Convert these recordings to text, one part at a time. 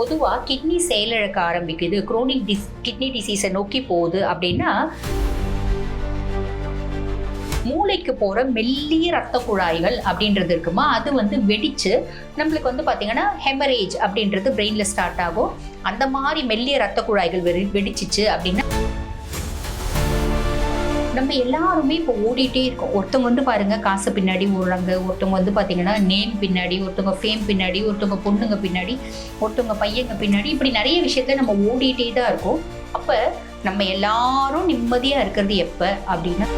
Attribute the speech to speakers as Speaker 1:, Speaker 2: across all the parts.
Speaker 1: பொதுவாக கிட்னி செயலிழக்க ஆரம்பிக்குது. குரோனிக் டிஸ் கிட்னி டிசீஸை நோக்கி போகுது அப்படின்னா மூளைக்கு போகிற மெல்லிய ரத்த குழாய்கள் அப்படின்றது இருக்குமா? அது வந்து வெடித்து நம்மளுக்கு வந்து பார்த்திங்கன்னா ஹெமரேஜ் அப்படின்றது பிரெயினில் ஸ்டார்ட் ஆகும். அந்த மாதிரி மெல்லிய ரத்த குழாய்கள் வெடி வெடிச்சிச்சு அப்படின்னா நம்ம எல்லாருமே இப்போ ஓடிட்டே இருக்கோம். ஒருத்தவங்க வந்து பாருங்க காசு பின்னாடி ஓடுறாங்க. ஒருத்தவங்க வந்து பார்த்தீங்கன்னா நேம் பின்னாடி ஒருத்தவங்க ஃபேம் பின்னாடி ஒருத்தவங்க பொண்ணுங்க பின்னாடி ஒருத்தவங்க பையங்க பின்னாடி இப்படி நிறைய விஷயத்த நம்ம ஓடிட்டே தான் இருக்கோம். அப்போ நம்ம எல்லாரும் நிம்மதியாக இருக்கிறது எப்போ அப்படின்னா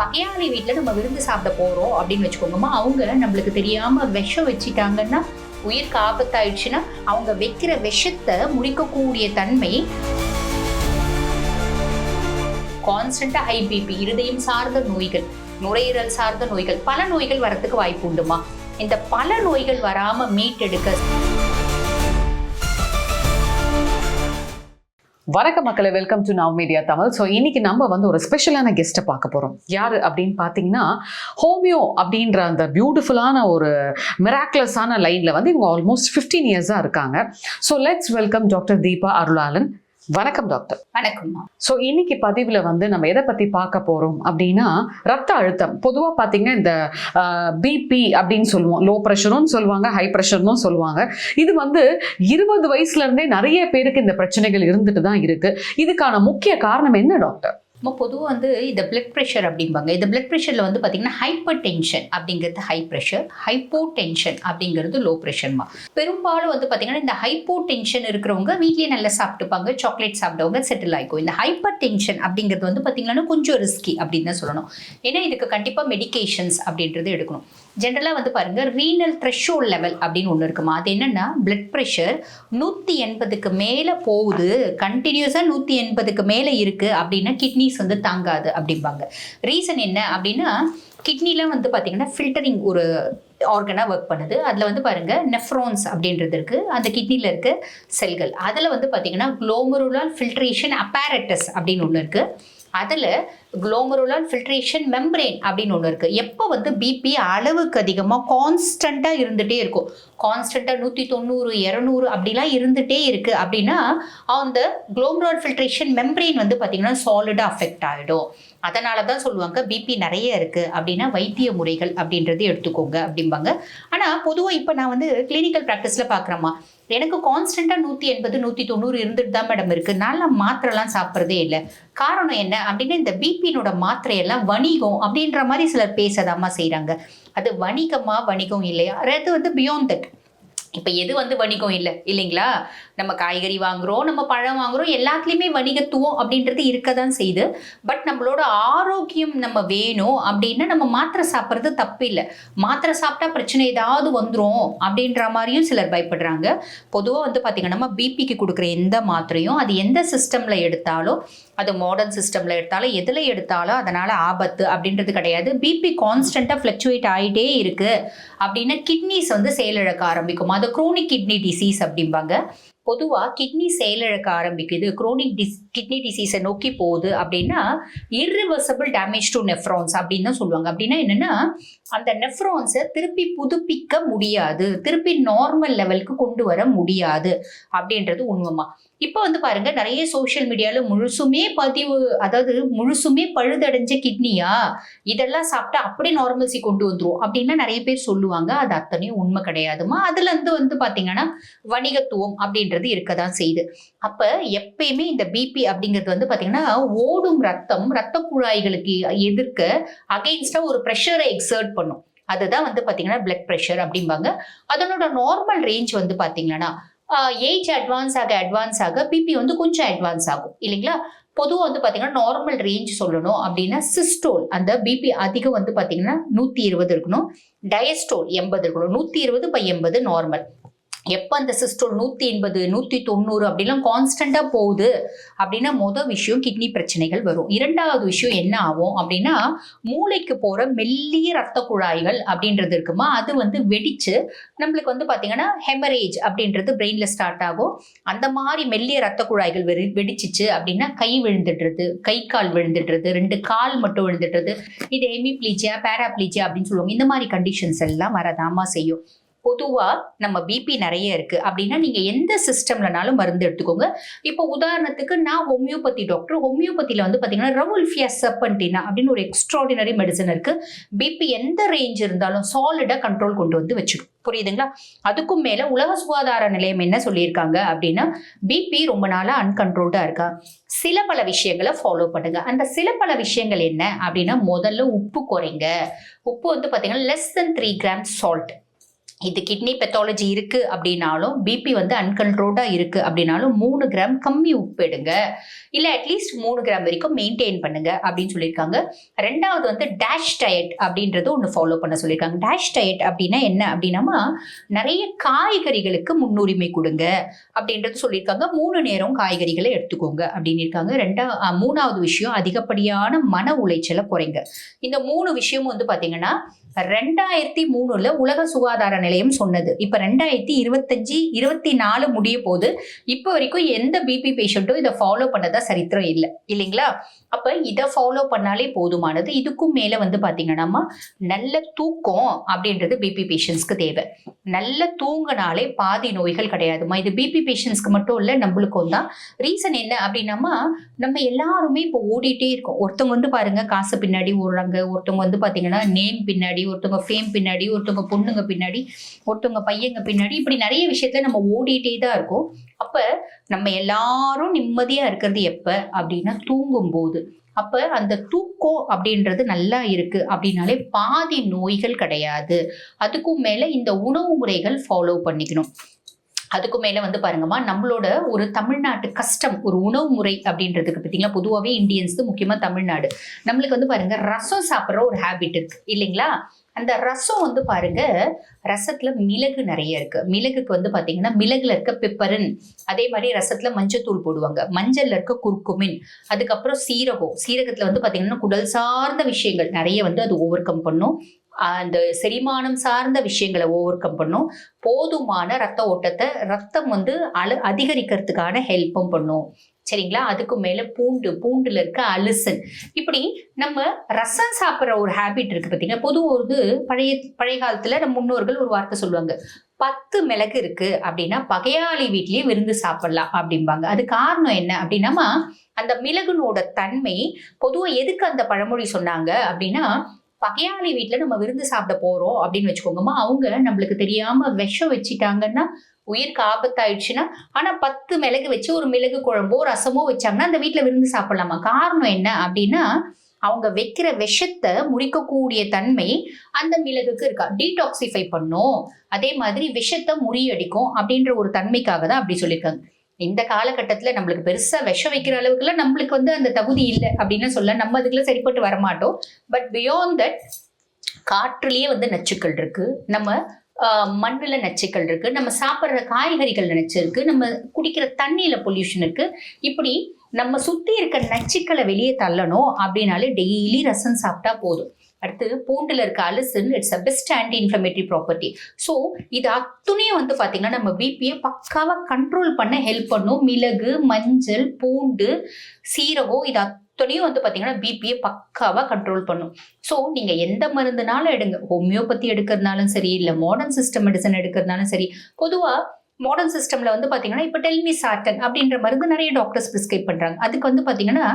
Speaker 1: பகையாளி வீட்டில் நம்ம விருந்து சாப்பிட போகிறோம் அப்படின்னு வச்சுக்கோங்கம்மா. அவங்க நம்மளுக்கு தெரியாமல் விஷம் வச்சுட்டாங்கன்னா உயிருக்கு ஆபத்தாயிடுச்சுன்னா அவங்க வைக்கிற விஷத்தை முடிக்கக்கூடிய தன்மை கான்ஸ்டண்ட்டாக ஐபிபி இருதயம் சார்ந்த நோய்கள் நுரையீரல் சார்ந்த நோய்கள் பல நோய்கள் வரத்துக்கு வாய்ப்பு உண்டுமா? இந்த பல நோய்கள் வராம மீட்டெடுக்க
Speaker 2: வணக்கம் மக்களை welcome to now media Tamil so இன்னைக்கு நம்ம வந்து ஒரு ஸ்பெஷலான கெஸ்ட்டை பார்க்க போகிறோம் யார் அப்படின்னு பார்த்தீங்கன்னா ஹோமியோ அப்படின்ற அந்த பியூட்டிஃபுல்லான ஒரு மிராக்லஸான லைனில் வந்து இவங்க ஆல்மோஸ்ட் ஃபிஃப்டீன் இயர்ஸாக இருக்காங்க. So let's welcome doctor Deepa Arulalan வணக்கம் டாக்டர்.
Speaker 1: வணக்கம்மா.
Speaker 2: ஸோ இன்னைக்கு பதிவில் வந்து நம்ம எதை பற்றி பார்க்க போகிறோம் அப்படின்னா ரத்த அழுத்தம். பொதுவாக பார்த்தீங்கன்னா இந்த பிபி அப்படின்னு சொல்லுவோம். லோ ப்ரெஷரும் சொல்லுவாங்க ஹை ப்ரெஷர்னும் சொல்லுவாங்க. இது வந்து இருபது வயசுலேருந்தே நிறைய பேருக்கு இந்த பிரச்சனைகள் இருந்துட்டு தான் இருக்கு. இதுக்கான முக்கிய காரணம் என்ன டாக்டர்?
Speaker 1: நம்ம பொதுவாக வந்து இந்த பிளட் ப்ரெஷர் அப்படிம்பாங்க. இந்த பிளட் ப்ரெஷரில் வந்து பார்த்தீங்கன்னா ஹைப்பர் டென்ஷன் அப்படிங்கிறது ஹை ப்ரெஷர் ஹைப்போ டென்ஷன் அப்படிங்கிறது லோ ப்ரெஷர்மா பெரும்பாலும் வந்து பார்த்தீங்கன்னா இந்த ஹைப்போ டென்ஷன் இருக்கிறவங்க வீட்லேயே நல்லா சாப்பிட்டுப்பாங்க சாக்லேட் சாப்பிட்டவங்க செட்டில் ஆகிக்கும் இந்த ஹைப்பர் டென்ஷன் அப்படிங்கிறது வந்து பார்த்தீங்கன்னா கொஞ்சம் ரிஸ்கி அப்படின்னு தான் சொல்லணும். ஏன்னா இதுக்கு கண்டிப்பாக மெடிகேஷன்ஸ் அப்படின்றது எடுக்கணும். ஜென்ரலாக வந்து பாருங்கள் ரீனல் த்ரெஷோல் லெவல் அப்படின்னு ஒன்று இருக்குமா? அது என்னென்னா பிளட் ப்ரெஷர் நூற்றி எண்பதுக்கு மேலே போகுது. கண்டினியூஸாக நூற்றி எண்பதுக்கு மேலே இருக்குது அப்படின்னா கிட்னிஸ் வந்து தாங்காது அப்படிம்பாங்க. ரீசன் என்ன அப்படின்னா கிட்னிலாம் வந்து பார்த்திங்கன்னா ஃபில்டரிங் ஒரு ஆர்கனாக ஒர்க் பண்ணுது. அதில் வந்து பாருங்கள் நெஃப்ரோன்ஸ் அப்படின்றது இருக்குது அந்த கிட்னியில் இருக்க செல்கள் அதில் வந்து பார்த்திங்கன்னா குளோமருலால் ஃபில்ட்ரேஷன் அப்பாரட்டஸ் அப்படின்னு ஒன்று இருக்குது அதில் குளோமருலால் ஃபில்ட்ரேஷன் மெம்பரேன் அப்படின்னு ஒன்று இருக்குது எப்போ வந்து பிபி அளவுக்கு அதிகமாக கான்ஸ்டண்ட்டாக இருந்துகிட்டே இருக்கும். கான்ஸ்டண்ட்டாக நூற்றி தொண்ணூறு இரநூறு அப்படிலாம் இருந்துகிட்டே இருக்குது அப்படின்னா அந்த குளோமருலால் ஃபில்ட்ரேஷன் மெம்பரேன் வந்து பார்த்திங்கன்னா சாலிடாக அஃபெக்ட் ஆகிடும் அதனால தான் சொல்லுவாங்க பிபி நிறைய இருக்குது அப்படின்னா வைத்திய முறைகள் அப்படின்றது எடுத்துக்கோங்க அப்படிம்பாங்க. ஆனால் பொதுவாக இப்போ நான் வந்து கிளினிக்கல் ப்ராக்டிஸில் பார்க்குறேம்மா எனக்கு கான்ஸ்டண்ட்டாக நூற்றி எண்பது நூற்றி தொண்ணூறு இருந்துட்டு தான் மேடம் இருக்குது நல்லா மாத்திரைலாம் சாப்பிட்றதே இல்லை. காரணம் என்ன அப்படின்னா இந்த பிபியினோட மாத்திரையெல்லாம் வணிகம் அப்படின்ற மாதிரி சிலர் பேசதாம்மா செய்கிறாங்க அது வணிகமாக வணிகம் இல்லையா? அது வந்து பியாண்ட் தட் இப்போ எது வந்து வணிகம் இல்லை இல்லைங்களா? நம்ம காய்கறி வாங்குகிறோம் நம்ம பழம் வாங்குகிறோம் எல்லாத்துலேயுமே வணிகத்துவம் அப்படின்றது இருக்க தான் செய்யுது. பட் நம்மளோட ஆரோக்கியம் நம்ம வேணும் அப்படின்னா நம்ம மாத்திரை சாப்பிட்றது தப்பு இல்லை. மாத்திரை சாப்பிட்டா பிரச்சனை ஏதாவது வந்துடும் அப்படின்ற மாதிரியும் சிலர் பயப்படுறாங்க. பொதுவாக வந்து பார்த்திங்கன்னா நம்ம பிபிக்கு கொடுக்குற எந்த மாத்திரையும் அது எந்த சிஸ்டமில் எடுத்தாலும் அது மாடர்ன் சிஸ்டமில் எடுத்தாலும் எதில் எடுத்தாலும் அதனால் ஆபத்து அப்படின்றது கிடையாது. பிபி கான்ஸ்டண்ட்டாக ஃப்ளக்சுவேட் ஆகிட்டே இருக்குது அப்படின்னா கிட்னிஸ் வந்து செயலிழக்க ஆரம்பிக்கும். அது குரோனிக் கிட்னி டிசீஸ் அப்படிம்பாங்க. பொதுவாக கிட்னி செயலிழக்க ஆரம்பிக்குது. குரோனிக் டிஸ் கிட்னி டிசீஸை நோக்கி போகுது அப்படின்னா இர்ரிவர்சபிள் டேமேஜ் டு நெஃப்ரான்ஸ் அப்படின்னு தான் சொல்லுவாங்க. அப்படின்னா என்னென்னா அந்த நெஃப்ரான்ஸை திருப்பி புதுப்பிக்க முடியாது. திருப்பி நார்மல் லெவலுக்கு கொண்டு வர முடியாது அப்படின்றது உண்மைமா இப்போ வந்து பாருங்க நிறைய சோஷியல் மீடியாவில் முழுசுமே பதிவு அதாவது முழுசுமே பழுதடைஞ்ச கிட்னியா இதெல்லாம் சாப்பிட்டா அப்படியே நார்மல்சி கொண்டு வந்துடும் அப்படின்னா நிறைய பேர் சொல்லுவாங்க. அது அத்தனையும் உண்மை கிடையாதுமா அதுலேருந்து வந்து பார்த்தீங்கன்னா வணிகத்துவம் அப்படின்றது இருக்க தான் செய்யுது. அப்ப எப்பயுமே இந்த பிபி அப்படிங்கிறது வந்து பாத்தீங்கன்னா ஓடும் ரத்தம் ரத்த குழாய்களுக்கு எதிர்க்க அகெயின்ஸ்டாக ஒரு ப்ரெஷரை எக்ஸர்ட் பண்ணும். அதுதான் வந்து பாத்தீங்கன்னா பிளட் ப்ரெஷர் அப்படிம்பாங்க. அதனோட நார்மல் ரேஞ்ச் வந்து பாத்தீங்கன்னா ஏஜ் அட்வான்ஸ் ஆக அட்வான்ஸ் ஆக பிபி வந்து கொஞ்சம் அட்வான்ஸ் ஆகும். இல்லைங்களா? பொதுவாக வந்து பார்த்தீங்கன்னா நார்மல் ரேஞ்ச் சொல்லணும் அப்படின்னா சிஸ்டோல் அந்த பிபி அதிகம் வந்து பார்த்தீங்கன்னா நூற்றி இருபது இருக்கணும். டயஸ்டோல் எண்பது இருக்கணும். நூற்றி இருபது பை எண்பது நார்மல் எப்போ அந்த சிஸ்டோல் நூற்றி எண்பது நூற்றி தொண்ணூறு அப்படிலாம் கான்ஸ்டண்ட்டாக போகுது அப்படின்னா மொதல் விஷயம் கிட்னி பிரச்சனைகள் வரும். இரண்டாவது விஷயம் என்ன ஆகும் அப்படின்னா மூளைக்கு போகிற மெல்லிய ரத்த குழாய்கள் அப்படின்றது இருக்குமா? அது வந்து வெடித்து நம்மளுக்கு வந்து பார்த்தீங்கன்னா ஹெமரேஜ் அப்படின்றது பிரெயினில் ஸ்டார்ட் ஆகும். அந்த மாதிரி மெல்லிய ரத்த குழாய்கள் வெறி வெடிச்சிச்சு அப்படின்னா கை விழுந்துடுறது கை கால் விழுந்துடுறது ரெண்டு கால் மட்டும் விழுந்துடுறது இது எமிப்ளீஜியா பேராப்ளீஜியா அப்படின்னு சொல்லுவாங்க. இந்த மாதிரி கண்டிஷன்ஸ் எல்லாம் வரதாமா செய்யும். பொதுவாக நம்ம பிபி நிறைய இருக்கு. அப்படின்னா நீங்க எந்த சிஸ்டம்லனாலும் மருந்து எடுத்துக்கோங்க. இப்போ உதாரணத்துக்கு நான் ஹோமியோபதி டாக்டர் ஹோமியோபதியில் வந்து பார்த்தீங்கன்னா ரவுல்ஃபியா சப்பன்டினா அப்படின்னு ஒரு எக்ஸ்ட்ராடினரி மெடிசன் இருக்கு. பிபி எந்த ரேஞ்ச் இருந்தாலும் சாலிடாக கண்ட்ரோல் கொண்டு வந்து வச்சிடும். புரியுதுங்களா? அதுக்கும் மேல உலக சுகாதார நிலையம் என்ன சொல்லியிருக்காங்க அப்படின்னா பிபி ரொம்ப நாளாக அன்கண்ட்ரோல்டாக இருக்கா? சில பல விஷயங்களை ஃபாலோ பண்ணுங்க. அந்த சில பல விஷயங்கள் என்ன அப்படின்னா முதல்ல உப்பு குறைங்க. உப்பு வந்து பார்த்தீங்கன்னா less than three gram salt இது கிட்னி பெத்தாலஜி இருக்கு அப்படின்னாலும் பிபி வந்து அன்கண்ட்ரோல்டா இருக்கு அப்படின்னாலும் மூணு கிராம் கம்மி உப்பு எடுங்க. இல்ல அட்லீஸ்ட் மூணு கிராம் வரைக்கும் மெயின்டைன் பண்ணுங்க அப்படின்னு சொல்லியிருக்காங்க. ரெண்டாவது வந்து டேஷ் டயட் அப்படின்றது ஒன்று ஃபாலோ பண்ண சொல்லியிருக்காங்க. டேஷ் டயட் அப்படின்னா என்ன? அப்படின்னா நிறைய காய்கறிகளுக்கு முன்னுரிமை கொடுங்க அப்படின்றது சொல்லியிருக்காங்க. மூணு நேரம் காய்கறிகளை எடுத்துக்கோங்க அப்படின்னு இருக்காங்க. ரெண்டா மூணாவது விஷயம் அதிகப்படியான மன உளைச்சலை குறைங்க. இந்த மூணு விஷயமும் வந்து பார்த்தீங்கன்னா ரெண்டாயிரத்தி மூணுல உலக சுகாதார நிலையம் சொன்னது. இப்ப ரெண்டாயிரத்தி இருபத்தஞ்சு இருபத்தி நாலு முடிய போது இப்போ வரைக்கும் எந்த பிபி பேஷண்ட்டும் இதை ஃபாலோ பண்ணதா சரித்திரம் இல்லை. இல்லைங்களா? அப்போ இதை ஃபாலோ பண்ணாலே போதுமானது. இதுக்கும் மேலே வந்து பார்த்தீங்கன்னா நல்ல தூக்கம் அப்படின்றது பிபி பேஷண்ட்ஸ்க்கு தேவை. நல்ல தூங்கினாலே பாதி நோய்கள் கிடையாதுமா இது பிபி பேஷண்ட்ஸ்க்கு மட்டும் இல்லை நம்மளுக்கும் தான். ரீசன் என்ன அப்படின்னா நம்ம எல்லாருமே இப்போ ஓடிட்டே இருக்கோம். ஒருத்தவங்க வந்து பாருங்க காசு பின்னாடி ஓடுறாங்க. ஒருத்தவங்க வந்து பார்த்தீங்கன்னா நேம் பின்னாடி ஒருத்தவங்க ஃபேம் பின்னாடி ஒருத்தவங்க பொண்ணுங்க பின்னாடி ஒருத்தவங்க பையங்க பின்னாடி இப்படி நிறைய விஷயத்துல நம்ம ஓடிட்டே தான் இருக்கோம். அப்ப நம்ம எல்லாரும் நிம்மதியா இருக்கிறது எப்ப? அப்படின்னா தூங்கும் போது அப்ப அந்த தூக்கம் அப்படின்றது நல்லா இருக்கு அப்படின்னாலே பாதி நோய்கள் கிடையாது. அதுக்கும் மேல இந்த உணவு முறைகள் ஃபாலோ பண்ணிக்கணும். அதுக்கு மேலே வந்து பாருங்கம்மா நம்மளோட ஒரு தமிழ்நாட்டு கஷ்டம் ஒரு உணவு முறை அப்படின்றதுக்கு பார்த்தீங்களா? பொதுவாகவே இந்தியன்ஸ் முக்கியமாக தமிழ்நாடு. நம்மளுக்கு வந்து பாருங்கள் ரசம் சாப்பிட்ற ஒரு ஹேபிட் இருக்கு. இல்லைங்களா? அந்த ரசம் வந்து பாருங்க ரசத்துல மிளகு நிறைய இருக்கு. மிளகுக்கு வந்து பாத்தீங்கன்னா மிளகுல இருக்க பெப்பரின் அதே மாதிரி ரசத்துல மஞ்சத்தூள் போடுவாங்க. மஞ்சள்ல இருக்க குர்குமின் அதுக்கப்புறம் சீரகம். சீரகத்துல வந்து பாத்தீங்கன்னா குடல் சார்ந்த விஷயங்கள் நிறைய வந்து அது ஓவர் கம் பண்ணும். அந்த செரிமானம் சார்ந்த விஷயங்களை ஓவர் கம் பண்ணும். போதுமான ரத்த ஓட்டத்தை ரத்தம் வந்து அழு அதிகரிக்கிறதுக்கான ஹெல்ப்பும் பண்ணும். சரிங்களா? அதுக்கு மேலே பூண்டு பூண்டுல இருக்க அலுசன். இப்படி நம்ம ரசம் சாப்பிட்ற ஒரு ஹேபிட் இருக்கு பார்த்தீங்கன்னா பொது ஒரு பழைய பழைய காலத்தில் நம்ம முன்னோர்கள் ஒரு வார்த்தை சொல்லுவாங்க. பத்து மிளகு இருக்கு அப்படின்னா பகையாளி வீட்லயே விருந்து சாப்பிடலாம் அப்படிம்பாங்க. அது காரணம் என்ன அப்படின்னா அந்த மிளகுனோட தன்மை பொதுவாக எதுக்கு அந்த பழமொழி சொன்னாங்க அப்படின்னா பகையாளி வீட்டில் நம்ம விருந்து சாப்பிட போகிறோம் அப்படின்னு வச்சுக்கோங்கம்மா. அவங்க நம்மளுக்கு தெரியாமல் விஷம் வச்சுட்டாங்கன்னா உயிருக்கு ஆபத்தாயிடுச்சுன்னா ஆனா பத்து மிளகு வச்சு ஒரு மிளகு குழம்போ ரசமோ வச்சாங்கன்னா அந்த வீட்டில் விருந்து சாப்பிடலாமா? காரணம் என்ன அப்படின்னா அவங்க வைக்கிற விஷத்தை முறிக்கக்கூடிய தன்மை அந்த மிளகுக்கு இருக்கா. டீடாக்சிஃபை பண்ணும். அதே மாதிரி விஷத்தை முறியடிக்கும் அப்படின்ற ஒரு தன்மைக்காக தான் அப்படி சொல்லியிருக்காங்க. இந்த காலகட்டத்துல நம்மளுக்கு பெருசா விஷம் வைக்கிற அளவுக்குலாம் நம்மளுக்கு வந்து அந்த தகுதி இல்லை அப்படின்னு சொல்ல நம்ம அதுக்குள்ள சரிப்பட்டு வரமாட்டோம். பட் பியாண்ட் தட் காற்றுலயே வந்து நச்சுக்கள் இருக்கு. நம்ம மண்ணில் நச்சுக்கள் இருக்குது நம்ம சாப்பிட்ற காய்கறிகள் நச்சு இருக்குது நம்ம குடிக்கிற தண்ணியில் பொல்யூஷன் இருக்குது இப்படி நம்ம சுற்றி இருக்க நச்சுக்களை வெளியே தள்ளணும் அப்படின்னாலே டெய்லி ரசம் சாப்பிட்டா போதும். அடுத்து பூண்டில் இருக்க allicin it's a best anti inflammatory property so இது அத்துணையும் வந்து பார்த்திங்கன்னா நம்ம பிபியை பக்காவாக கண்ட்ரோல் பண்ண ஹெல்ப் பண்ணும். மிளகு மஞ்சள் பூண்டு சீரகம் இது அத்தனையும் வந்து பார்த்தீங்கன்னா பிபியை பக்காவாக கண்ட்ரோல் பண்ணும். ஸோ நீங்கள் எந்த மருந்துனாலும் எடுங்க. ஹோமியோபதி எடுக்கிறதுனாலும் சரி இல்லை மாடர்ன் சிஸ்டம் மெடிசன் எடுக்கிறதுனாலும் சரி பொதுவாக மாடர்ன் சிஸ்டமில் வந்து பார்த்தீங்கன்னா இப்போ டெல்மி சாட்டன் அப்படின்ற மருந்து நிறைய டாக்டர்ஸ் ப்ரிஸ்கிரைப் பண்ணுறாங்க அதுக்கு வந்து பார்த்தீங்கன்னா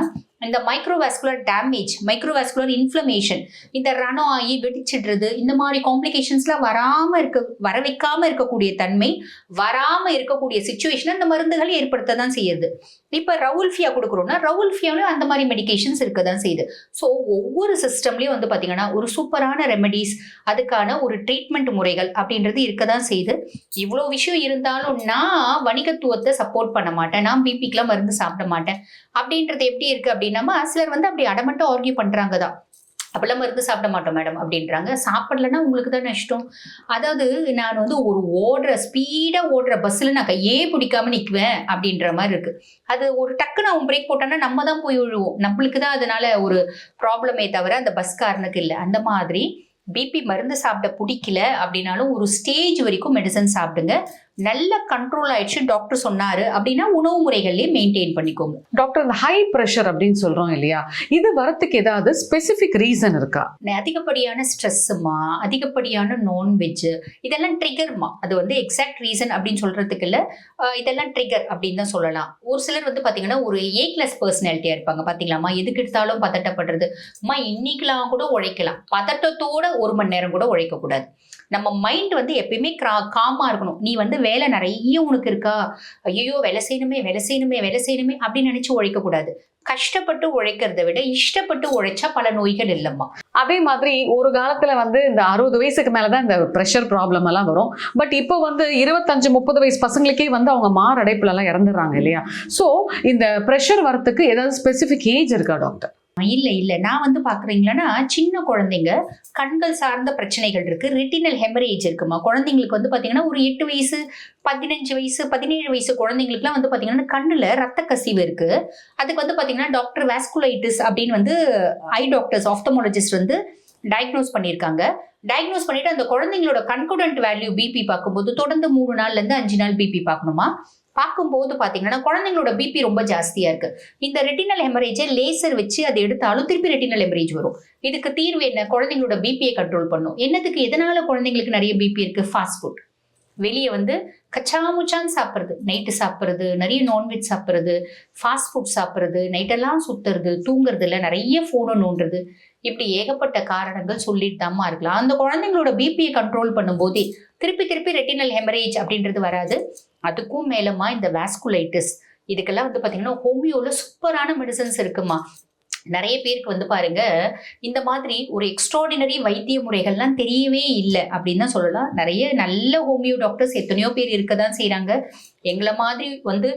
Speaker 1: இந்த மைக்ரோவாஸ்குலர் டேமேஜ் மைக்ரோவாஸ்குலர் இன்ஃப்ளமேஷன் இந்த ரணம் ஆகி வெடிச்சிடுறது இந்த மாதிரி காம்ப்ளிகேஷன்ஸ்லாம் வராமல் இருக்க வர வைக்காமல் இருக்கக்கூடிய தன்மை வராமல் இருக்கக்கூடிய சுச்சுவேஷனை அந்த மருந்துகள் ஏற்படுத்த தான் செய்யுது. இப்போ ரவுல்ஃபியா கொடுக்குறோம்னா ரவுல்ஃபியாவிலும் அந்த மாதிரி மெடிகேஷன்ஸ் இருக்க தான் செய்யுது. ஸோ ஒவ்வொரு சிஸ்டம்லேயும் வந்து பார்த்தீங்கன்னா ஒரு சூப்பரான ரெமெடிஸ் அதுக்கான ஒரு ட்ரீட்மெண்ட் முறைகள் அப்படின்றது இருக்க தான் செய்யுது. இவ்வளோ விஷயம் இருந்தாலும் நான் வணிகத்துவத்தை சப்போர்ட் பண்ண மாட்டேன். நான் பிபிக்கெலாம் மருந்து சாப்பிட மாட்டேன். அப்படின்றது எப்படி இருக்குது அப்படின்னா சிலர் வந்து அப்படி அடமட்டம் ஆர்கியூ பண்ணுறாங்க தான் அப்பெல்லாம் மருந்து சாப்பிட மாட்டோம் மேடம் அப்படின்றாங்க. சாப்பிடலன்னா உங்களுக்கு தான் நஷ்டம். அதாவது நான் வந்து ஒரு ஓடுற ஸ்பீடாக ஓடுற பஸ்ஸில் நான் கையே பிடிக்காம நிற்குவேன் அப்படின்ற மாதிரி இருக்குது அது ஒரு டக்குன்னு அவன் பிரேக் போட்டான்னா நம்ம தான் போய் விழுவோம். நம்மளுக்கு தான் அதனால ஒரு ப்ராப்ளமே தவிர அந்த பஸ்காரனுக்கு இல்லை. அந்த மாதிரி பிபி மருந்து சாப்பிட பிடிக்கல அப்படின்னாலும் ஒரு ஸ்டேஜ் வரைக்கும் மெடிசன் சாப்பிடுங்க. நல்ல கண்ட்ரோல் ஆயிடுச்சு டாக்டர் சொன்னாரு. அப்படின்னா உணவு முறைகள்லயே மெயின்டைன் பண்ணிக்கோங்க.
Speaker 2: டாக்டர் இந்த ஹை ப்ரெஷர் அப்படின்னு சொல்றோம் இல்லையா? இது வரத்துக்கு ஏதாவது ஸ்பெசிபிக் ரீசன் இருக்கா?
Speaker 1: அதிகப்படியான ஸ்ட்ரெஸ்ஸுமா அதிகப்படியான நான்வெஜ் இதெல்லாம் ட்ரிகர்மா அது வந்து எக்ஸாக்ட் ரீசன் அப்படின்னு சொல்றதுக்கு இல்ல. இதெல்லாம் ட்ரிகர் அப்படின்னு தான் சொல்லலாம். ஒரு சிலர் வந்து பாத்தீங்கன்னா ஒரு ஏ கிளாஸ் பர்சனாலிட்டியா இருப்பாங்க. பாத்தீங்களாமா எதுக்கு எடுத்தாலும் பதட்டப்படுறது. அம்மா இன்னைக்கெல்லாம் கூட உழைக்கலாம். பதட்டத்தோட ஒரு மணி நேரம் கூட உழைக்க கூடாது நம்ம மைண்ட் வந்து எப்பயுமே கிரா காமாக இருக்கணும். நீ வந்து வேலை நிறைய உனக்கு இருக்கா? ஐயோ வேலை செய்யணுமே வேலை செய்யணுமே வேலை செய்யணுமே அப்படின்னு நினச்சி உழைக்கக்கூடாது கஷ்டப்பட்டு உழைக்கிறத விட இஷ்டப்பட்டு உழைச்சா பல நோய்கள் இல்லைம்மா.
Speaker 2: அதே மாதிரி ஒரு காலத்துல வந்து இந்த அறுபது வயசுக்கு மேலதான் இந்த ப்ரெஷர் ப்ராப்ளம் எல்லாம் வரும். பட் இப்போ வந்து இருபத்தஞ்சு முப்பது வயசு பசங்களுக்கே வந்து அவங்க மாரடைப்புல எல்லாம் இறந்துடுறாங்க இல்லையா? ஸோ இந்த ப்ரெஷர் வரத்துக்கு ஏதாவது ஸ்பெசிபிக் ஏஜ் இருக்கா டாக்டர்
Speaker 1: இல்ல இல்ல. நான் வந்து பாக்குறீங்களன்னா சின்ன குழந்தைங்க கண்கள் சார்ந்த பிரச்சனைகள் இருக்கு. ரெட்டினல் ஹெமரேஜ் இருக்குமா? குழந்தைங்களுக்கு வந்து பாத்தீங்கன்னா ஒரு எட்டு வயசு பதினஞ்சு வயசு பதினேழு வயசு குழந்தைங்களுக்குலாம் வந்து பாத்தீங்கன்னா கண்ணுல ரத்த கசிவு இருக்கு. அதுக்கு வந்து பாத்தீங்கன்னா டாக்டர் வேஸ்குலைட்டிஸ் அப்படின்னு வந்து ஐ டாக்டர்ஸ் ஆப்தமாலஜிஸ்ட் வந்து டயக்னோஸ் பண்ணியிருக்காங்க டயக்னோஸ் பண்ணிட்டு அந்த குழந்தைங்களோட கன்குடன்ட் வேல்யூ பிபி பார்க்கும்போது தொடர்ந்து மூணு நாள்ல இருந்து அஞ்சு நாள் பிபி பார்க்கணுமா? பார்க்கும்போது பார்த்தீங்கன்னா குழந்தைங்களோட பிபி ரொம்ப ஜாஸ்தியாக இருக்குது இந்த ரெட்டினல் ஹெமரேஜை லேசர் வச்சு அதை எடுத்தாலும் திருப்பி ரெட்டினல் ஹெமரேஜ் வரும். இதுக்கு தீர்வு என்ன? குழந்தைங்களோட பிபியை கண்ட்ரோல் பண்ணும். என்னத்துக்கு? எதனால குழந்தைங்களுக்கு நிறைய பிபி இருக்குது ஃபாஸ்ட் ஃபுட் வெளியே வந்து கச்சாமுச்சான்னு சாப்பிட்றது. நைட்டு சாப்பிட்றது நிறைய நான்வெஜ் சாப்பிட்றது ஃபாஸ்ட் ஃபுட் சாப்பிட்றது நைட்டெல்லாம் சுற்றுறது தூங்குறதுல நிறைய ஃபோனை நோண்டுறது. இப்படி ஏகப்பட்ட காரணங்கள் சொல்லிட்டு தாம்மா இருக்கலாம். அந்த குழந்தைங்களோட பிபியை கண்ட்ரோல் பண்ணும்போதே திருப்பி திருப்பி ரெட்டினல் ஹெமரேஜ் அப்படின்றது வராது. அதுக்கும் மேலமா இந்த வாஸ்குலைட்டிஸ் இதுக்கெல்லாம் வந்து பார்த்தீங்கன்னா ஹோமியோல சூப்பரான மெடிசன்ஸ் இருக்குமா. நிறைய பேருக்கு வந்து பாருங்க இந்த மாதிரி ஒரு எக்ஸ்ட்ராடினரி வைத்திய முறைகள்லாம் தெரியவே இல்லை அப்படின்னு தான் சொல்லலாம். நிறைய நல்ல ஹோமியோ டாக்டர்ஸ் எத்தனையோ பேர் இருக்க தான் செய்கிறாங்க எங்களை மாதிரி வந்து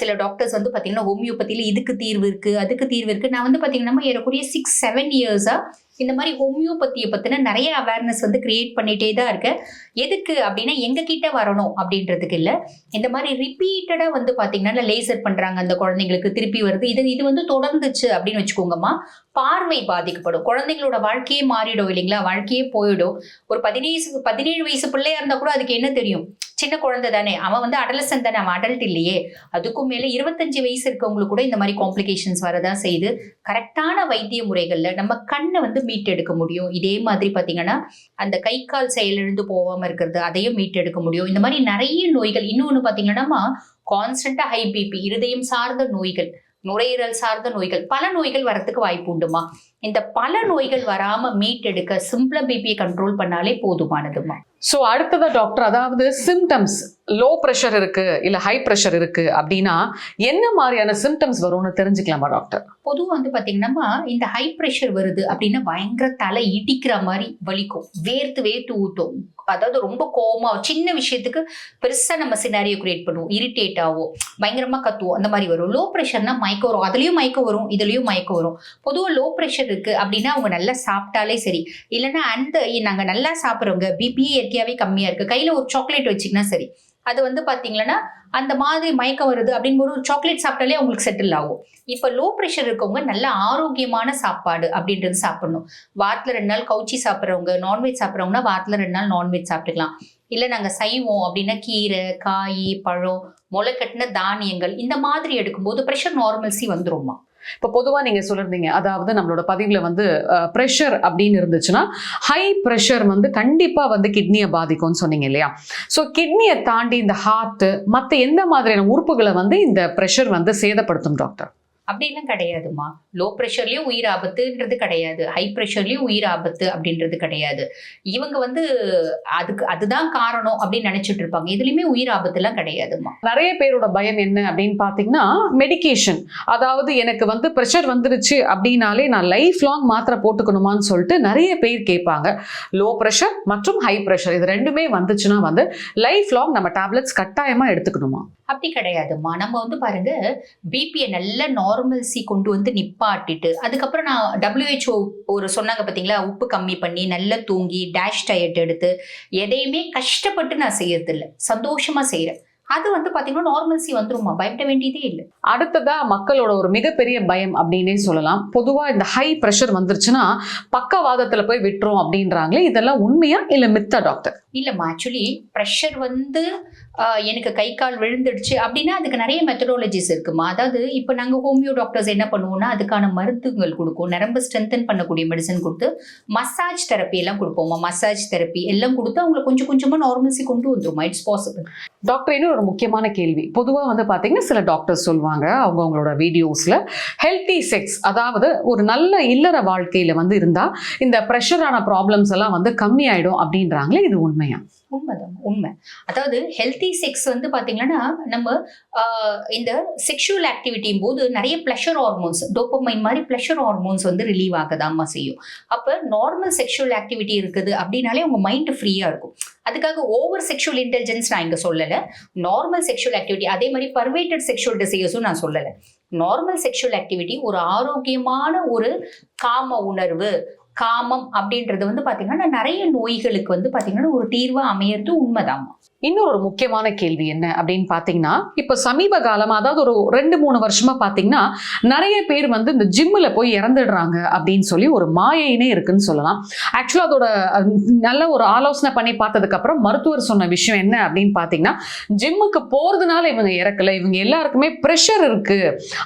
Speaker 1: சில டாக்டர்ஸ் வந்து பார்த்தீங்கன்னா ஹோமியோபதியில் இதுக்கு தீர்வு இருக்குது அதுக்கு தீர்வு இருக்குது நான் வந்து பார்த்தீங்கன்னா ஏறக்குரிய சிக்ஸ் செவன் இயர்ஸாக இந்த மாதிரி ஹோமியோபதியை பற்றின நிறைய அவேர்னஸ் வந்து கிரியேட் பண்ணிகிட்டே தான் இருக்கேன். எதுக்கு அப்படின்னா எங்ககிட்ட வரணும் அப்படின்றதுக்கு இல்லை. இந்த மாதிரி ரிப்பீட்டடாக வந்து பார்த்தீங்கன்னா லேசர் பண்ணுறாங்க அந்த குழந்தைங்களுக்கு திருப்பி வருது இது இது வந்து தொடர்ந்துச்சு அப்படின்னு வச்சுக்கோங்கம்மா. பார்வை பாதிக்கப்படும். குழந்தைங்களோட வாழ்க்கையே மாறிடும் இல்லைங்களா? வாழ்க்கையே போயிடும். ஒரு பதினேழு பதினேழு வயசு பிள்ளையா இருந்தா கூட அதுக்கு என்ன தெரியும்? சின்ன குழந்தை தானே. அவன் வந்து அடலசன் தானே. அவன் அடல்ட் இல்லையே. அதுக்கும் மேலே இருபத்தஞ்சு வயசு இருக்கவங்களுக்கு கூட இந்த மாதிரி காம்ப்ளிகேஷன்ஸ் வரதான் செய்யுது. கரெக்டான வைத்திய முறைகளில் நம்ம கண்ணை வந்து மீட்டெடுக்க முடியும். இதே மாதிரி பார்த்தீங்கன்னா அந்த கை கால் செயலிழந்து போகாமல் இருக்கிறது அதையும் மீட்டெடுக்க முடியும். இந்த மாதிரி நிறைய நோய்கள். இன்னொன்று பார்த்தீங்கன்னா கான்ஸ்டன்டா ஹை பிபி இருதயம் சார்ந்த நோய்கள். நுரையீரல் சார்ந்த நோய்கள். பல நோய்கள் வரத்துக்கு வாய்ப்பு உண்டுமா? இந்த பல நோய்கள் வராம மீட்டெடுக்க சிம்பிளா பிபியை கண்ட்ரோல் பண்ணாலே போதுமானதுமா
Speaker 2: ஸோ அடுத்ததா டாக்டர் அதாவது சிம்டம்ஸ் லோ ப்ரெஷர் இருக்கு இல்ல ஹை ப்ரெஷர் இருக்கு அப்படின்னா என்ன மாதிரியான சிம்டம்ஸ் வரும்னு தெரிஞ்சுக்கலாமா டாக்டர்
Speaker 1: பொதுவாக வந்து பார்த்தீங்கன்னா இந்த ஹை ப்ரெஷர் வருது அப்படின்னா பயங்கர தலை இடிக்கிற மாதிரி வலிக்கும். வேர்த்து வேர்த்து ஊட்டும் அதாவது ரொம்ப கோவமா சின்ன விஷயத்துக்கு பெருசாக நம்ம சினாரியோ கிரியேட் பண்ணுவோம். இரிட்டேட் ஆகும் பயங்கரமாக கத்துவோம். அந்த மாதிரி வரும். லோ ப்ரெஷர்னா மயக்கம் வரும். அதுலேயும் மயக்கம் வரும் இதுலேயும் மயக்கம் வரும். பொதுவாக லோ ப்ரெஷர் இருக்கு அப்படின்னா அவங்க நல்லா சாப்பிட்டாலே சரி. இல்லைன்னா அந்த நாங்கள் நல்லா சாப்பிட்றவங்க பிபி இயற்கையாகவே கம்மியாக இருக்கு. கையில் ஒரு சாக்லேட் வச்சிங்கன்னா சரி. அது வந்து பார்த்தீங்களன்னா அந்த மாதிரி மயக்கம் வருது அப்படின்னு ஒரு சாக்லேட் சாப்பிட்டாலே அவங்களுக்கு செட்டில் ஆகும். இப்போ லோ ப்ரெஷர் இருக்கவங்க நல்ல ஆரோக்கியமான சாப்பாடு அப்படின்றது சாப்பிடணும். வாரத்தில் ரெண்டு நாள் கவுச்சி சாப்பிட்றவங்க நான்வெஜ் சாப்பிட்றவங்கன்னா வாரத்தில் ரெண்டு நாள் நான்வெஜ் சாப்பிட்டுக்கலாம். இல்லை நாங்கள் செய்வோம் அப்படின்னா கீரை காய் பழம் முளைக்கட்டின தானியங்கள் இந்த மாதிரி எடுக்கும்போது ப்ரெஷர் நார்மல்சி வந்துருமா
Speaker 2: இப்போ பொதுவா நீங்க சொல்லிருந்தீங்க அதாவது நம்மளோட பதிவுல வந்து ப்ரெஷர் அப்படின்னு இருந்துச்சுன்னா ஹை ப்ரெஷர் வந்து கண்டிப்பா வந்து கிட்னியை பாதிக்கும்னு சொன்னீங்க இல்லையா? ஸோ கிட்னியை தாண்டி இந்த ஹார்ட் மற்ற எந்த மாதிரியான உறுப்புகளை வந்து இந்த ப்ரெஷர் வந்து சேதப்படுத்தும் டாக்டர்
Speaker 1: அப்படிலாம் கிடையாதுமா. லோ ப்ரெஷர்லேயும் உயிர் ஆபத்துன்றது கிடையாது. ஹை ப்ரெஷர்லேயும் உயிர் ஆபத்து அப்படின்றது கிடையாது. இவங்க வந்து அதுக்கு அதுதான் காரணம் அப்படின்னு நினைச்சிட்டு இருப்பாங்க. இதுலேயுமே உயிர் ஆபத்துலாம் கிடையாதுமா
Speaker 2: நிறைய பேரோட பயம் என்ன அப்படின்னு பார்த்தீங்கன்னா மெடிகேஷன் அதாவது எனக்கு வந்து ப்ரெஷர் வந்துருச்சு அப்படின்னாலே நான் லைஃப் லாங் மாத்திரை போட்டுக்கணுமான்னு சொல்லிட்டு நிறைய பேர் கேட்பாங்க. லோ ப்ரெஷர் மற்றும் ஹை ப்ரெஷர் இது ரெண்டுமே வந்துச்சுன்னா வந்து லைஃப் லாங் நம்ம டேப்லெட்ஸ் கட்டாயமாக எடுத்துக்கணுமா?
Speaker 1: அப்படி கிடையாதும்மா. நம்ம வந்து பாருங்க பிபியை நல்ல நார்மல்சி கொண்டு வந்து நிப்பாட்டிட்டு அதுக்கப்புறம் நான் டபிள்யூஹெச்ஓ ஒரு சொன்னாங்க பார்த்தீங்களா உப்பு கம்மி பண்ணி நல்லா தூங்கி டேஷ் டயட் எடுத்து எதையுமே கஷ்டப்பட்டு நான் செய்யறதில்ல. சந்தோஷமா செய்கிறேன் அது வந்து பார்த்தீங்கன்னா நார்மல்சி வந்துருமா பயப்பட வேண்டியதே இல்லை.
Speaker 2: அடுத்ததா மக்களோட ஒரு மிகப்பெரிய பயம் அப்படின்னே சொல்லலாம். பொதுவாக இந்த ஹை ப்ரெஷர் வந்துருச்சுன்னா பக்கவாதத்தில் போய் விட்டுரும் அப்படின்றாங்களே இதெல்லாம் உண்மையா இல்லை மித்தா டாக்டர்
Speaker 1: இல்லைம்மா ஆக்சுவலி ப்ரெஷர் வந்து எனக்கு கை கால் விழுந்துடுச்சு அப்படின்னா அதுக்கு நிறைய மெத்தடாலஜிஸ் இருக்குமா? அதாவது இப்போ நாங்கள் ஹோமியோ டாக்டர்ஸ் என்ன பண்ணுவோம்னா அதுக்கான மருந்துகள் கொடுக்கும். நரம்பு ஸ்ட்ரென்தன் பண்ணக்கூடிய மெடிசன் கொடுத்து மசாஜ் தெரப்பி எல்லாம் கொடுப்போம்மா. மசாஜ் தெரப்பி எல்லாம் கொடுத்து அவங்களை கொஞ்சம் கொஞ்சமாக நார்மல்சி கொண்டு வந்துருமா? இட்ஸ் பாசிபிள்
Speaker 2: டாக்டர் இன்னும் ஒரு முக்கியமான கேள்வி. பொதுவாக வந்து பார்த்தீங்கன்னா சில டாக்டர்ஸ் சொல்லுவாங்க அவங்க அவங்களோட வீடியோஸில் ஹெல்த்தி செக்ஸ் அதாவது ஒரு நல்ல இல்லற வாழ்க்கையில் வந்து இருந்தால் இந்த ப்ரெஷரான ப்ராப்ளம்ஸ் எல்லாம் வந்து கம்மியாயிடும் அப்படின்றாங்களே இது உண்மை. உண்மையா
Speaker 1: உண்மைதான் உண்மை. அதாவது ஹெல்த்தி செக்ஸ் வந்து பாத்தீங்கன்னா நம்ம இந்த செக்ஷுவல் ஆக்டிவிட்டியும் போது நிறைய ப்ளஷர் ஹார்மோன்ஸ் டோப்பமைன் மாதிரி ப்ளஷர் ஹார்மோன்ஸ் வந்து ரிலீவ் ஆகதாம்மா செய்யும். அப்போ நார்மல் செக்ஷுவல் ஆக்டிவிட்டி இருக்குது அப்படின்னாலே உங்கள் மைண்ட் ஃப்ரீயாக இருக்கும். அதுக்காக ஓவர் செக்ஷுவல் இன்டெலிஜென்ஸ் நான் இங்கே சொல்லலை. நார்மல் செக்ஷுவல் ஆக்டிவிட்டி அதே மாதிரி பர்வேட்டட் செக்ஷுவல் டிசைஸும் நான் சொல்லலை. நார்மல் செக்ஷுவல் ஆக்டிவிட்டி ஒரு ஆரோக்கியமான ஒரு காம உணர்வு காமம் அப்படின்றது வந்து பாத்தீங்கன்னா நிறைய நோய்களுக்கு வந்து பாத்தீங்கன்னா ஒரு தீர்வா அமையறது உண்மைதான்
Speaker 2: இன்னொரு ஒரு முக்கியமான கேள்வி என்ன அப்படின்னு பார்த்தீங்கன்னா இப்போ சமீப காலமாக அதாவது ஒரு ரெண்டு மூணு வருஷமா பார்த்தீங்கன்னா நிறைய பேர் வந்து இந்த ஜிம்மில் போய் இறந்துடுறாங்க அப்படின்னு சொல்லி ஒரு மாயையினே இருக்குன்னு சொல்லலாம். ஆக்சுவலாக அதோட நல்ல ஒரு ஆலோசனை பண்ணி பார்த்ததுக்கப்புறம் மருத்துவர் சொன்ன விஷயம் என்ன அப்படின்னு பார்த்தீங்கன்னா ஜிம்முக்கு போகிறதுனால இவங்க இறக்கல இவங்க எல்லாருக்குமே ப்ரெஷர் இருக்கு.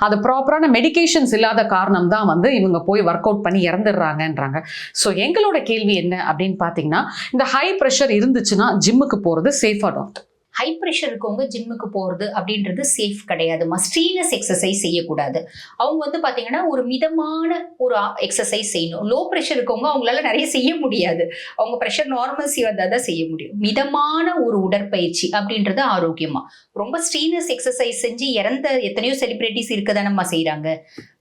Speaker 2: அது ப்ராப்பரான மெடிகேஷன்ஸ் இல்லாத காரணம் தான் வந்து இவங்க போய் ஒர்க் அவுட் பண்ணி இறந்துடுறாங்கன்றாங்க. ஸோ எங்களோட கேள்வி என்ன அப்படின்னு பார்த்தீங்கன்னா இந்த ஹை ப்ரெஷர் இருந்துச்சுன்னா ஜிம்முக்கு போகிறது சேஃப் டாக்டர்
Speaker 1: ஹை ப்ரெஷர் இருக்கவங்க ஜிம்முக்கு போகிறது அப்படின்றது சேஃப் கிடையாது. ஸ்ட்ரீனஸ் எக்ஸசைஸ் செய்யக்கூடாது. அவங்க வந்து பார்த்தீங்கன்னா ஒரு மிதமான ஒரு எக்ஸசைஸ் செய்யணும். லோ ப்ரெஷர் இருக்கவங்க அவங்களால நிறைய செய்ய முடியாது. அவங்க ப்ரெஷர் நார்மல்ஸி வந்தால் தான் செய்ய முடியும். மிதமான ஒரு உடற்பயிற்சி அப்படின்றது ஆரோக்கியமாக ரொம்ப ஸ்ட்ரீனஸ் எக்ஸசைஸ் செஞ்சு இறந்த எத்தனையோ செலிப்ரிட்டிஸ் இருக்க தானம்மா செய்கிறாங்க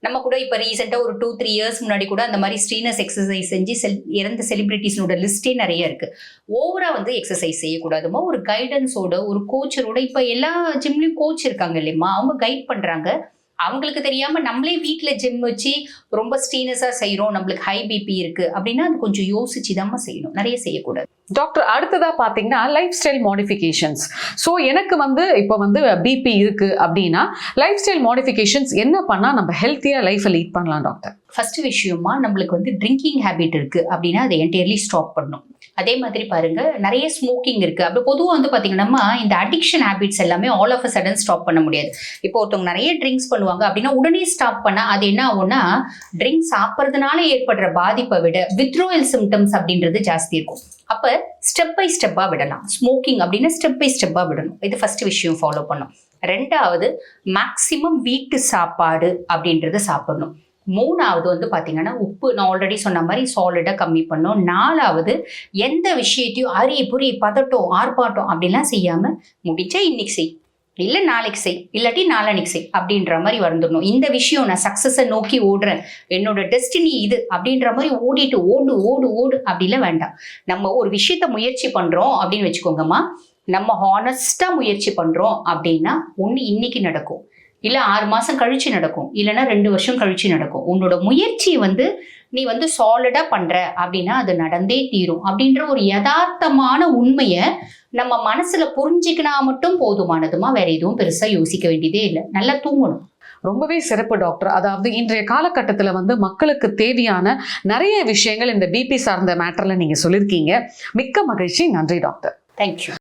Speaker 1: நம்ம கூட இப்போ ரீசெண்டாக ஒரு டூ த்ரீ இயர்ஸ் முன்னாடி கூட அந்த மாதிரி ஸ்ட்ரீனஸ் எக்ஸசைஸ் செஞ்சு செல் இறந்த செலிப்ரிட்டிஸ்னோட லிஸ்ட்டே நிறைய இருக்குது ஓவராக வந்து எக்ஸசைஸ் செய்யக்கூடாதுமா? ஒரு கைடன்ஸோட ஒரு கோச்சரோட இப்போ எல்லா ஜிம்லயும் கோச் இருக்காங்க இல்லைம்மா? அவங்க கைட் பண்றாங்க. அவங்களுக்கு தெரியாம நம்மளே வீட்டில் ஜிம் வச்சு ரொம்ப ஸ்டீனஸாக செய்கிறோம் நம்மளுக்கு ஹை பிபி இருக்கு. அப்படின்னா அது கொஞ்சம் யோசிச்சு தான் செய்யணும். நிறைய செய்யக்கூடாது.
Speaker 2: டாக்டர் அடுத்ததா பாத்தீங்கன்னா லைஃப் ஸ்டைல் மாடிஃபிகேஷன்ஸ் ஸோ எனக்கு வந்து இப்போ வந்து பிபி இருக்கு அப்படின்னா லைஃப் ஸ்டைல் மாடிஃபிகேஷன்ஸ் என்ன பண்ணா நம்ம ஹெல்த்தியா லைஃப்பை லீட் பண்ணலாம் டாக்டர்
Speaker 1: ஃபர்ஸ்ட் விஷயமா நம்மளுக்கு வந்து ட்ரிங்கிங் ஹேபிட் இருக்கு அப்படின்னா அதை என்டையர்லி ஸ்டாப் பண்ணணும். அதே மாதிரி பாருங்க நிறைய ஸ்மோக்கிங் இருக்கு. அப்போ பொதுவாக வந்து பார்த்தீங்கன்னா இந்த அடிக்ஷன் ஹேபிட்ஸ் எல்லாமே all of a sudden stop பண்ண முடியாது. இப்போ ஒருத்தவங்க நிறைய ட்ரிங்க்ஸ் பண்ணுவாங்க அப்படின்னா உடனே ஸ்டாப் பண்ணா அது என்ன ஆகும்னா ட்ரிங்க்ஸ் சாப்பிட்றதுனால ஏற்படுற பாதிப்பை விட வித்ரோயல் சிம்டம்ஸ் அப்படின்றது ஜாஸ்தி இருக்கும். அப்போ ஸ்டெப் பை ஸ்டெப்பாக விடலாம். ஸ்மோக்கிங் அப்படின்னா ஸ்டெப் பை ஸ்டெப்பாக விடணும். இது ஃபர்ஸ்ட் விஷயம் ஃபாலோ பண்ணும் ரெண்டாவது மேக்சிமம் வீட்டு சாப்பாடு அப்படின்றத சாப்பிடணும். மூணாவது வந்து பார்த்தீங்கன்னா உப்பு. நான் ஆல்ரெடி சொன்ன மாதிரி சாலிடாக கம்மி பண்ணோம். நாலாவது எந்த விஷயத்தையும் அரி புரி பதட்டம் ஆர்ப்பாட்டம் அப்படிலாம் செய்யாமல் முடிச்சா இன்னைக்கு செய். இல்லை நாளைக்கு செய். இல்லாட்டி நாளானிக்கு செய். அப்படின்ற மாதிரி வந்துடணும் இந்த விஷயம் நான் சக்ஸஸை நோக்கி ஓடுறேன். என்னோட டெஸ்டினி இது அப்படின்ற மாதிரி ஓடிட்டு ஓடு ஓடு ஓடு அப்படிலாம் வேண்டாம். நம்ம ஒரு விஷயத்த முயற்சி பண்ணுறோம் அப்படின்னு வச்சுக்கோங்கம்மா. நம்ம ஹானஸ்டாக முயற்சி பண்ணுறோம் அப்படின்னா ஒன்று இன்னைக்கு நடக்கும். இல்லை ஆறு மாதம் கழிச்சு நடக்கும். இல்லைன்னா ரெண்டு வருஷம் கழிச்சு நடக்கும். உன்னோட முயற்சி வந்து நீ வந்து சாலிடாக பண்ணுற அப்படின்னா அது நடந்தே தீரும். அப்படின்ற ஒரு யதார்த்தமான உண்மையை நம்ம மனசுல புரிஞ்சிக்கினா மட்டும் போதுமானதுமா? வேற எதுவும் பெருசா யோசிக்க வேண்டியதே இல்லை. நல்லா தூங்கணும்.
Speaker 2: ரொம்பவே சிறப்பு டாக்டர் அதாவது இன்றைய காலகட்டத்தில் வந்து மக்களுக்கு தேவையான நிறைய விஷயங்கள் இந்த பிபி சார்ந்த மேட்டர்ல நீங்க சொல்லியிருக்கீங்க மிக்க மகிழ்ச்சி. நன்றி டாக்டர்
Speaker 1: தேங்க்யூ